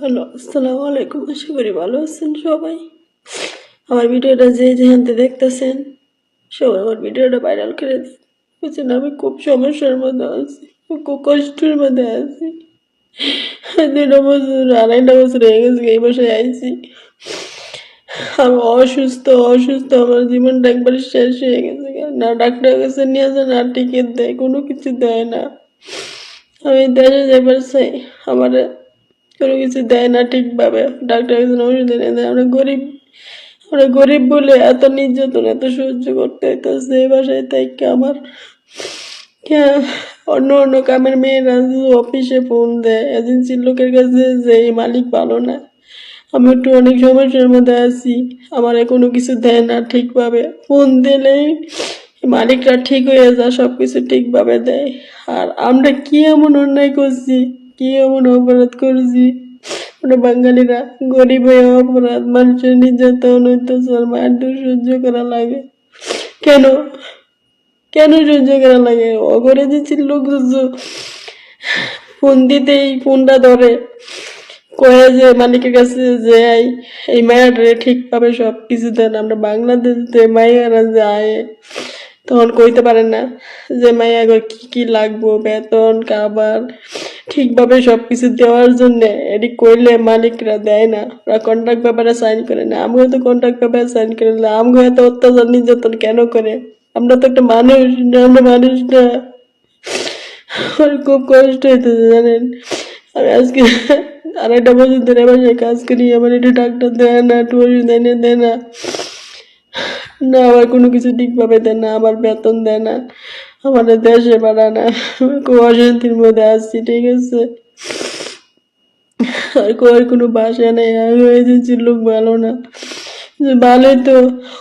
Hello, আসসালামু আলাইকুম। আশা করি ভালো আছেন সবাই। আমার ভিডিওটা যে যেখানতে দেখতেছেন, সবাই আমার ভিডিওটা ভাইরাল করে দিন। বুঝছেন, আমি খুব সমস্যার মধ্যে আছি খুব কষ্টের মধ্যে আছি। দুটা বছর আড়াইটা বছর হয়ে গেছে এই বাসায় আইছি। আমি অসুস্থ অসুস্থ, আমার জীবনটা একবার শেষ হয়ে গেছে। না ডাক্তার কাছে নিয়ে যায় না টিকিট দেয়, কোনো কিছু দেয় না। আমি দেশে যাবার চাই আমার কোনো কিছু দেয় না ঠিকভাবে। ডাক্তার কাছে ওষুধ এনে দেয় আমরা গরিব। আমরা গরিব বলে এত নির্যাতন এত সহ্য করতে হইতেছে এই বাসায় তাই আমার। হ্যাঁ, অন্য অন্য কামের মেয়েরা অফিসে ফোন দেয় এজেন্সির লোকের কাছে যে মালিক ভালো না আমি একটু অনেক সমস্যার মধ্যে আছি। আমার কোনো কিছু দেয় না ঠিকভাবে। ফোন দিলেই মালিকরা ঠিক হয়ে যায় সব কিছু ঠিকভাবে দেয়। আর আমরা কি এমন অন্যায় করছি? কি এমন অপরাধ করছি? আমরা বাঙালিরা গরিব হয়ে অপরাধ, মানুষের নির্যাতন মায়ের দূর সহ্য করা লাগে। কেন? কেন সহ্য করা লাগে? অগরে দিচ্ছিল লোক ফোন দিতেই ফোনটা ধরে। কয়ে যে মালিকের কাছে যে এই মায়াটারে ঠিকভাবে সব কিছু দেন। আমরা বাংলাদেশে মাইয়ারা যায় তখন কইতে পারেন না যে, মাইয়া গো, কি কি লাগবো? বেতন, খাবার? ঠিকভাবে সব কিছু দেওয়ার জন্য এটি করলে মালিকরা দেয় না। ওরা কন্ট্রাক্ট ব্যাপারে সাইন করে না। আমিও তো কন্ট্রাক্ট ব্যাপারে সাইন করে না আমগো এত অত্যাচার, নির্যাতন কেন করে? আমরা তো একটা মানুষ না আমরা মানুষ না। আমার খুব কষ্ট হইতেছে, জানেন? আমি আজকে আড়াইটা বছর ধরে বাসায় কাজ করি, আমার একটু ডাক্তার দেয় না একটু ওষুধ এনে দেয় না। না আমার কোনো কিছু ঠিকভাবে দেয় না আমার বেতন দেয় না, আমাদের দেশে বাড়া না। খুব অশান্তির মধ্যে আসছি ঠিক আছে? আর কো- আর কোনো বাসা নেই, আমি এজেন্সির লোক ভালো না। যে ভালোই তো,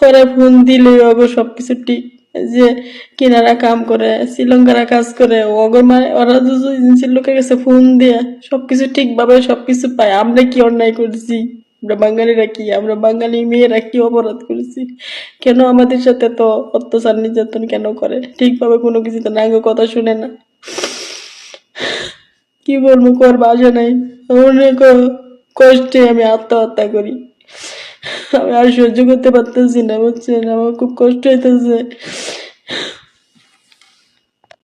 ওরা ফোন দিলে অগর সব কিছু ঠিক। যে কিনারা কাম করে, শ্রীলঙ্কারা কাজ করে অগর মানে ওরা এজেন্সির লোকের কাছে ফোন দিয়ে, সবকিছু ঠিকভাবে সব কিছু পায়, আমরা কি অন্যায় করেছি? আমরা বাঙালিরা কি আমরা বাঙালি মেয়েরা কি অপরাধ করেছি? কেন আমাদের সাথে তো অত্যাচার নির্যাতন কেন করে? ঠিকভাবে কোনো কিছুতে না গো কথা শুনে না। কি বলব, কর বাসা নাই। অনেক কষ্টে আমি আত্মহত্যা করি। আমি আর সহ্য করতে পারতেছি না, বুঝছেন? আমার খুব কষ্ট হইতেছে।